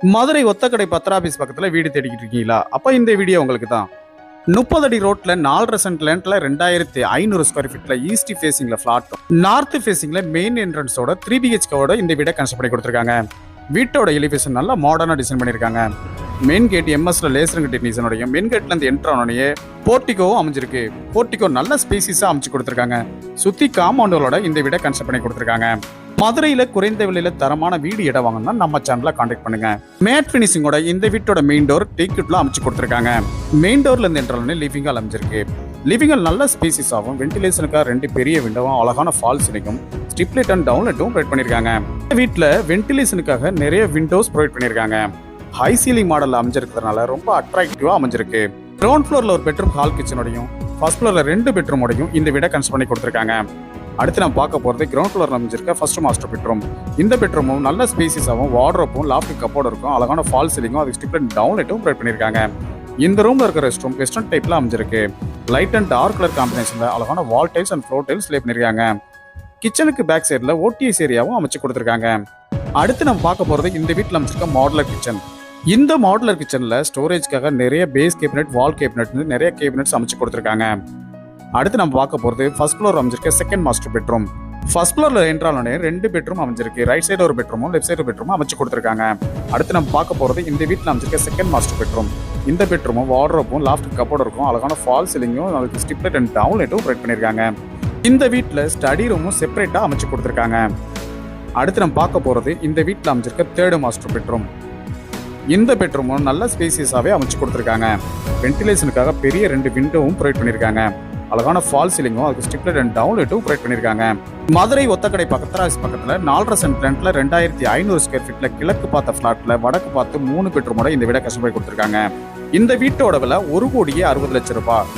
மதுரை ஒத்தக்கடை பத்ராபீஸ் பக்கத்தில் வீடு தேடிக்கிட்டு இருக்கீங்களா? அப்போ இந்த வீடியோ உங்களுக்கு தான் முப்பது அடி ரோட்ல நாலரை சென்ட் லேண்ட்ல ரெண்டாயிரத்தி ஐநூறு ஸ்கொயர் ஃபீட்ல ஈஸ்ட் ஃபேசிங்ல ஃப்ளாட் நார்த் ஃபேசிங்ல மெயின் என்ட்ரன்ஸோட த்ரீ பிஹெச்கோட இந்த வீடை கன்ஸ்ட் பண்ணி கொடுத்துருக்காங்க. வீட்டோட எலிவேஷன் நல்லா மாடர்னா டிசைன் பண்ணியிருக்காங்க. மெயின் கேட் எம்எஸ்ல லேசர் டெக்னீஷியனுடைய மெயின் கேட்ல இருந்து என்ட்ரு ஆனோடனே போர்ட்டிகோவும் அமைஞ்சிருக்கு. போர்ட்டிகோ நல்ல ஸ்பேசிஸாக அமைச்சு கொடுத்துருக்காங்க. சுத்தி காம்பவுண்டோட இந்த வீடை கன்ஸ்ட்ரக்ட் பண்ணி கொடுத்துருக்காங்க. மதுரையில குறைந்த விலையில தரமான வீடு இடம் வாங்கணும்னா நம்ம சேனலில் காண்டாக்ட் பண்ணுங்க. மேட் பினிஷிங்கோட இந்த வீட்டோட மெயின் டோர் டீக்யூட்ல அமைச்சு கொடுத்துருக்காங்க. மெயின் டோர்ல இருந்து என்ட்ரல் லிவிங் ஹால் அமைஞ்சிருக்கு. லிவிங் ஹால் நல்ல ஸ்பேசிஸ் ஆகும். வென்டிலேஷனுக்காக ரெண்டு பெரிய விண்டோவும் அழகான ஃபால்ஸ் இருக்கும் ஸ்டிப்லெட் அண்ட் டவுன்லைட்டும் ப்ரொவைட் பண்ணியிருக்காங்க வீட்டில் வென்டிலேஷனுக்காக நிறைய விண்டோஸ் ப்ரொவைட் பண்ணியிருக்காங்க ஹை சீலிங் மாடலில் அமைஞ்சிருக்கிறதுனால ரொம்ப அட்ராக்டிவாக அமைஞ்சிருக்கு. கிரவுண்ட் ஃப்ளோரில் ஒரு பெட்ரூம் ஹால் கிச்சனோடையும் ஃபர்ஸ்ட் ஃப்ளோரில் ரெண்டு பெட்ரூமோடையும் இந்த வீடை கன்ஸ்ட் பண்ணி கொடுத்துருக்காங்க. அடுத்து நம்ம பார்க்க போகிறது கிரவுண்ட் ஃப்ளோரில் அமைஞ்சிருக்க ஃபர்ஸ்ட் மாஸ்டர் பெட்ரூம் இந்த பெட்ரூமும் நல்ல ஸ்பேசிஸாகவும் வார்ட்ரோப்பும் லாஃப்டிக் கப்போர்டு இருக்கும். அழகான ஃபால் சீலிங்கும் அதுக்கு ஸ்டிப்லெட் டவுன்லைட்டும் ப்ரொவைட் பண்ணியிருக்காங்க. இந்த ரூமில் இருக்கிற ரெஸ்ட் ரூம் வெஸ்டர்ன் டைப்ல அமைஞ்சிருக்கு. லைட் அண்ட் டார்க் கலர் காம்பினேஷன்ல அழகான wall tiles and floor tiles lay பண்ணியிருக்காங்க. கிச்சனுக்கு பேக் சைடில் ஓடிஎஸ் ஏரியாவும் அமைச்சு கொடுத்துருக்காங்க. அடுத்து நம்ம பார்க்க போகிறது இந்த வீட்டில் அமைச்சிருக்க மாடலர் கிச்சன் இந்த மாடுலர் கிச்சனில் ஸ்டோரேஜ்க்காக நிறைய பேஸ் கேபினெட் வால் கேபினெட் நிறைய கேபினெட்ஸ் அமைச்சு கொடுத்துருக்காங்க. அடுத்து நம்ம பார்க்க போகிறது ஃபர்ஸ்ட் ஃப்ளோர் அமைஞ்சிருக்க செகண்ட் மாஸ்டர் பெட்ரூம் ஃபர்ஸ்ட் ஃப்ளோரில் என்றாலுடனே ரெண்டு பெட்ரூம் அமைஞ்சிருக்கு. ரைட் சைடு ஒரு பெட்ரூமும் லெஃப்ட் சைடு பெட்ரூமும் அமைச்சு கொடுத்துருக்காங்க. அடுத்து நம்ம பார்க்க போகிறது இந்த வீட்டில் அமைச்சிருக்க செகண்ட் மாஸ்டர் பெட்ரூம் இந்த பெட்ரூமும் வார்ட்ரோப்பும் லாஃப்ட் கப்போர்டு இருக்கும். அழகான ஃபால் சீலிங்கும் அதுக்கு ஸ்டிப்லெட் அண்ட் டவுன்லைட்டும் ப்ரொவைட் பண்ணியிருக்காங்க. இந்த வீட்டில் ஸ்டடி ரூமும் செப்பரேட்டாக அமைச்சு கொடுத்துருக்காங்க. அடுத்து நம்ம பார்க்க போகிறது இந்த வீட்டில் அமைச்சிருக்க தேர்டு மாஸ்டர் பெட்ரூம் இந்த பெட்ரூமும் நல்ல ஸ்பேசியஸாகவே அமைச்சு கொடுத்துருக்காங்க. வென்டிலேஷனுக்காக பெரிய ரெண்டு விண்டோவும் ப்ரொவைட் பண்ணியிருக்காங்க அழகான ஃபால் சீலிங்கும் அதுக்கு ஸ்டிப்லெட் அண்ட் டவுன்லைட்டும் ப்ரொவைட் பண்ணியிருக்காங்க மதுரை ஒத்தக்கடை பக்கத்தராஸ் பக்கத்தில் நாலரை சென்ட் ரெண்ட்ல ரெண்டாயிரத்தி ஐநூறு ஸ்கொயர் ஃபீட்டில் கிழக்கு பார்த்த ஃப்ளாட்டில் வடக்கு பார்த்து மூணு பெட்ரூமோட இந்த வீடை கஷ்டப்படி கொடுத்துருக்காங்க. இந்த வீட்டோட விலை ஒரு கோடியே அறுபது லட்சம் ரூபாய்.